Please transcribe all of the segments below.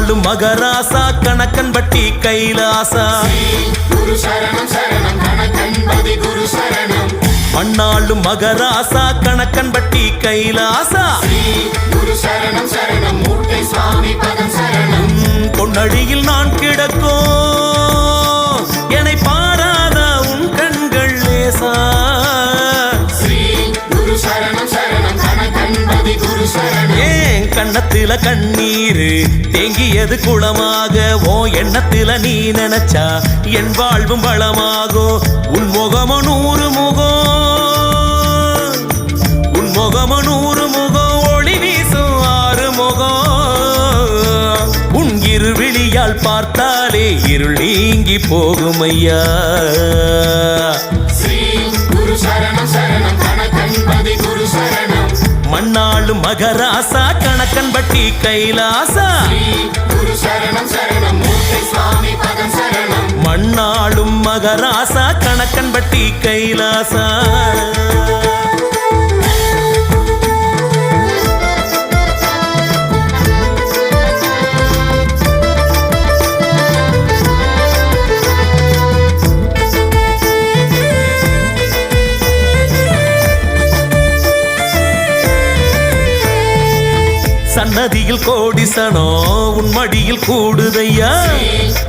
மண்ணாளும் மகராசா கணக்கன் பட்டி கைலாசா. குரு மகராசா கணக்கன் பட்டி கைலாசா. பொன்னடியில் நான் கிடக்கோ என்னை பாராத உன் கண்கள் லேசா. ஸ்ரீ கண்ணத்துல கண்ணீரு தேங்கியது குளமாக. ஓ எண்ணத்துல நீ நினைச்சா என் வாழ்வும் வளமாகும் உன் முகமோ நூறு முகம் உன் முகமோ நூறு முகம் ஒளி வீசும் ஆறு முகம் உன் இருவிழியால் பார்த்தாலே இருள் நீங்கி போகும் ஐயா மண்ணாளும் மகராசா கணக்கன் கைலாசா? குரு சரணம் சரணம் சுவாமி பதம் சரணம் மண்ணாளும் மகராசா கணக்கன் பட்டி கைலாசா? சன்னதியில் கோடிசனோ உன் மடியில் கூடுதையா?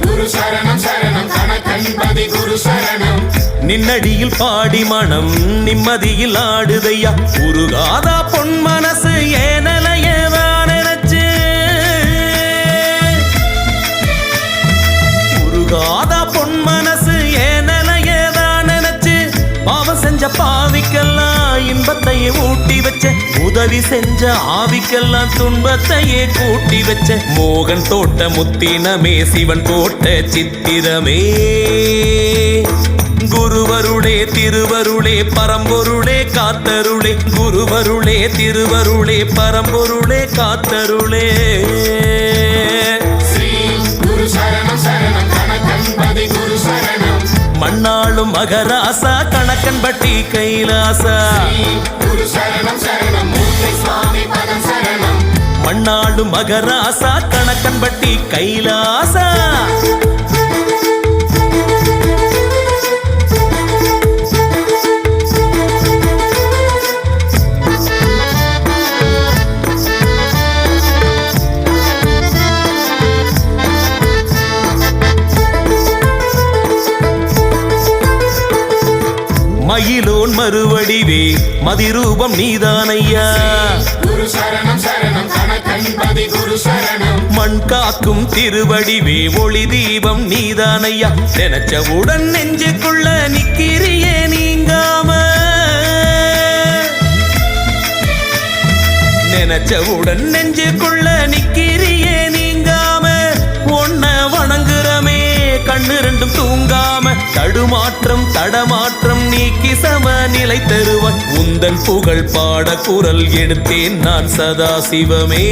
குரு சரணம் சரணம் கணக்கன்பதி குரு சரணம் நின்னடியில் பாடி மனம் நிம்மதியில் ஆடுதையா? உருகாதா பொன் மனசு ஏனலையதான் நினைச்சு? உருகாதா பொன் மனசு ஏனலையதான் நினைச்சு? பாவம் செஞ்ச பாவிக்கெல்லாம் இன்பத்தையே ஊட்டி வச்சேன். உதவி செஞ்ச ஆவிக்கெல்லாம் துன்பத்தையே கூட்டி வச்ச மோகன் தோட்ட முத்தினமே சிவன் போட்ட சித்திரமே. குருவருளே திருவருளே பரம்பொருளே காத்தருளே குருவருளே திருவருளே பரம்பொருளே காத்தருளே. மண்ணாளும் மகராசா கணக்கன் கைலாசா. மண்ணாடு மகராசா கணக்கன்பட்டி கைலாசா. மயிலோன் மறுவடிவே மதிரூபம் நீதானையா. மண் காக்கும் திருவடிவே ஒளி தீபம் நீதானையா. நினைச்சவுடன் நெஞ்சுக்குள்ள நிக்கிறியே நீங்காம. நினைச்சவுடன் நெஞ்சுக்குள்ள நிக்கிறியே தூங்காம தடுமாற்றம் தடமாற்றம் நீக்கி சம நிலை தருவாய் உந்தன் புகழ் பாட குரல் எடுத்தேன் நான் சதா சிவமே.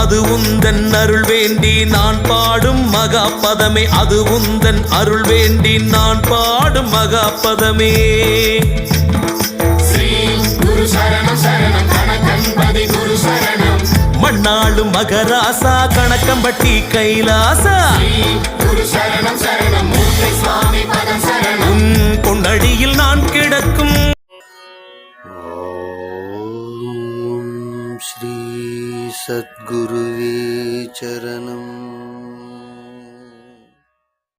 அது உந்தன் அருள் வேண்டி நான் பாடும் மகா பதமே அது உந்தன் அருள் வேண்டி நான் பாடும் மகா பதமே ஸ்ரீ குரு சரணம் சரணம் குரு சரணம். மண்ணாளும் மகராசா கணக்கம்பட்டி கைலாசா. உன் பொன்னடியில் நான் கிடக்கும். ஸ்ரீ சத்குருவே சரணம்.